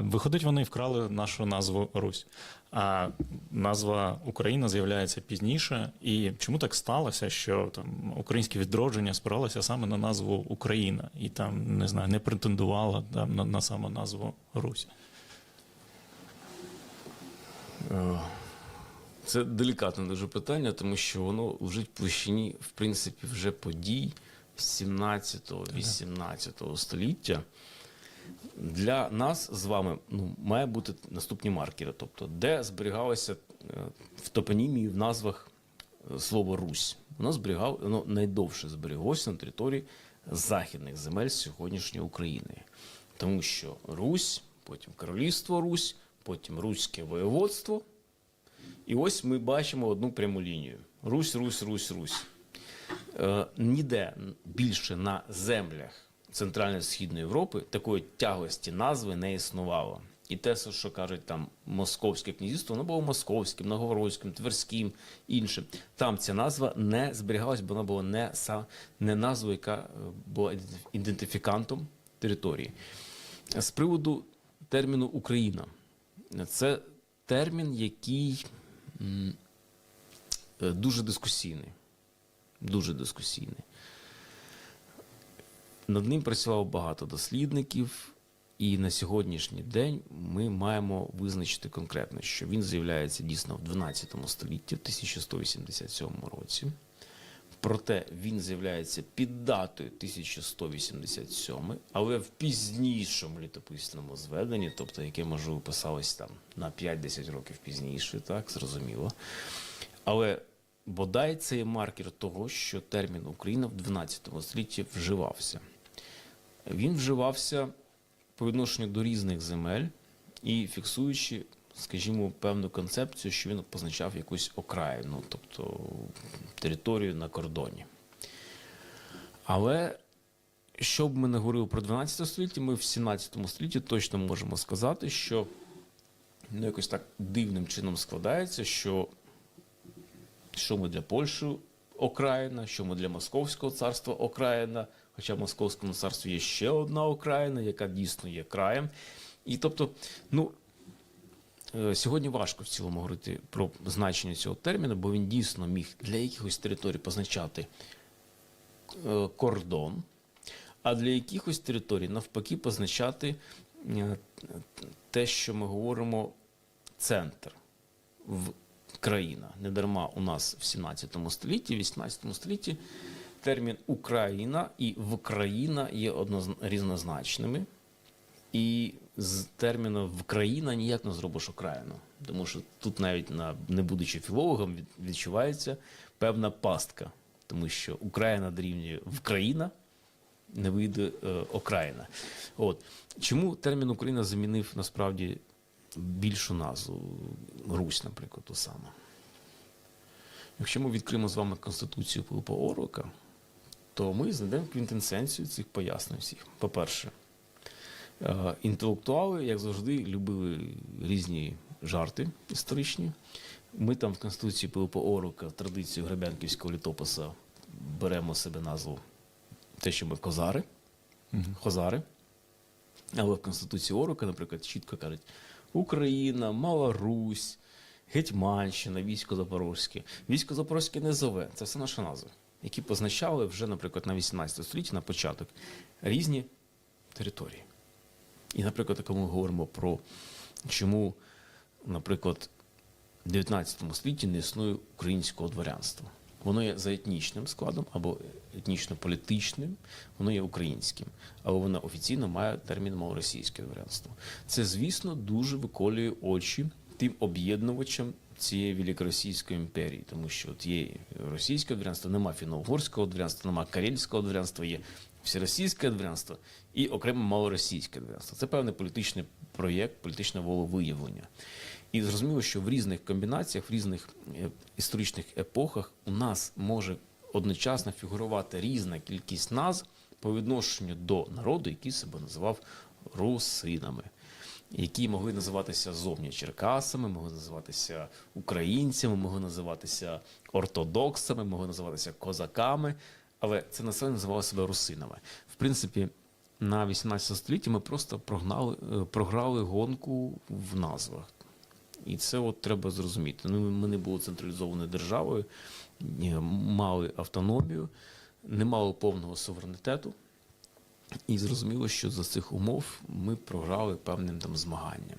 Виходить, вони вкрали нашу назву Русь. А назва Україна з'являється пізніше. І чому так сталося, що там українське відродження спиралося саме на назву Україна і там не знаю, не претендувало там, на, на саму назву Русь? Е, Це делікатне дуже питання, тому що воно лежить в площині, в принципі, вже подій 17-18 століття. Для нас з вами ну, має бути наступні маркери, тобто, де зберігалося е, в топонімії в назвах е, слово Русь. Воно зберігав, воно найдовше зберіглося на території західних земель сьогоднішньої України. Тому що Русь, потім Королівство Русь, потім Руське воєводство. І ось ми бачимо одну пряму лінію: Русь, Русь, Русь, Русь. Е, ніде більше на землях Центрально-Східної Європи такої тяглості назви не існувало. І те, що кажуть там Московське князівство, воно було московським, новгородським, тверським, іншим. Там ця назва не зберігалась, бо вона була не, не назва, яка е, була ідентифікантом території. З приводу терміну Україна, це термін, який е, дуже дискусійний. Дуже дискусійний. Над ним працювало багато дослідників, і на сьогоднішній день ми маємо визначити конкретно, що він з'являється дійсно в 12 столітті, в 1187 році. Проте він з'являється під датою 1187, але в пізнішому літописному зведенні, тобто яке можливо писалось там на 5-10 років пізніше, так зрозуміло. Але бодай це є маркер того, що термін Україна в 12 столітті вживався. Він вживався по відношенню до різних земель і фіксуючи, скажімо, певну концепцію, що він позначав якусь окраїну, тобто територію на кордоні. Але що б ми не говорили про 12 століття, ми в 17 столітті точно можемо сказати, що ну, якось так дивним чином складається, що що ми для Польщі окраїна, що ми для Московського царства окраїна, хоча в Московському царстві є ще одна окраїна, яка дійсно є краєм. І тобто, ну. е, Сьогодні важко в цілому говорити про значення цього терміну, бо він дійсно міг для якихось територій позначати е, кордон, а для якихось територій навпаки позначати е, те, що ми говоримо центр в країна. Недарма у нас в 17 столітті, 18 столітті термін Україна і Вкраїна є різнозначними. І з терміну Вкраїна ніяк не зробиш окраїну. Тому що тут, навіть на, не будучи філологом, відчувається певна пастка. Тому що Україна дорівнює Вкраїна, не вийде е, окраїна. От. Чому термін Україна замінив насправді більшу назву Русь, наприклад, ту саму? Якщо ми відкриємо з вами Конституцію Пилипа Орлика, то ми знайдемо квінтесенцію цих пояснень всіх. По-перше, е, інтелектуали, як завжди, любили різні жарти історичні. Ми там в Конституції Пилипа Орлика, в традицію Гребенківського літописа, беремо себе назву те, що ми козари, хозари. Але в Конституції Орука, наприклад, чітко кажуть: Україна, Мала Русь, Гетьманщина, військо Запорозьке. Військо Запорозьке не зове, це все наші назви, які позначали вже, наприклад, на 18 столітті, на початок, різні території. І, наприклад, коли ми говоримо про чому, наприклад, в 19 столітті не існує українського дворянства. Воно є за етнічним складом або етнічно-політичним, воно є українським, але воно офіційно має термін малоросійське дворянство. Це, звісно, дуже виколює очі тим об'єднувачам цієї великоросійської імперії, тому що от є російське дворянство, нема фіно-угорського дворянства, нема карельського дворянства, є всеросійське дворянство і окремо малоросійське дворянство. Це певний політичний проєкт, політичне волевиявлення. І зрозуміло, що в різних комбінаціях, в різних е, історичних епохах у нас може одночасно фігурувати різна кількість назв по відношенню до народу, який себе називав русинами, які могли називатися зовні черкасами, могли називатися українцями, могли називатися ортодоксами, могли називатися козаками, але це населення називало себе русинами. В принципі, на 18 столітті ми просто прогнали, е, програли гонку в назвах. І це от треба зрозуміти. Ну, ми не були централізованою державою, мали автономію, не мали повного суверенітету. І зрозуміло, що за цих умов ми програли певним там змаганням.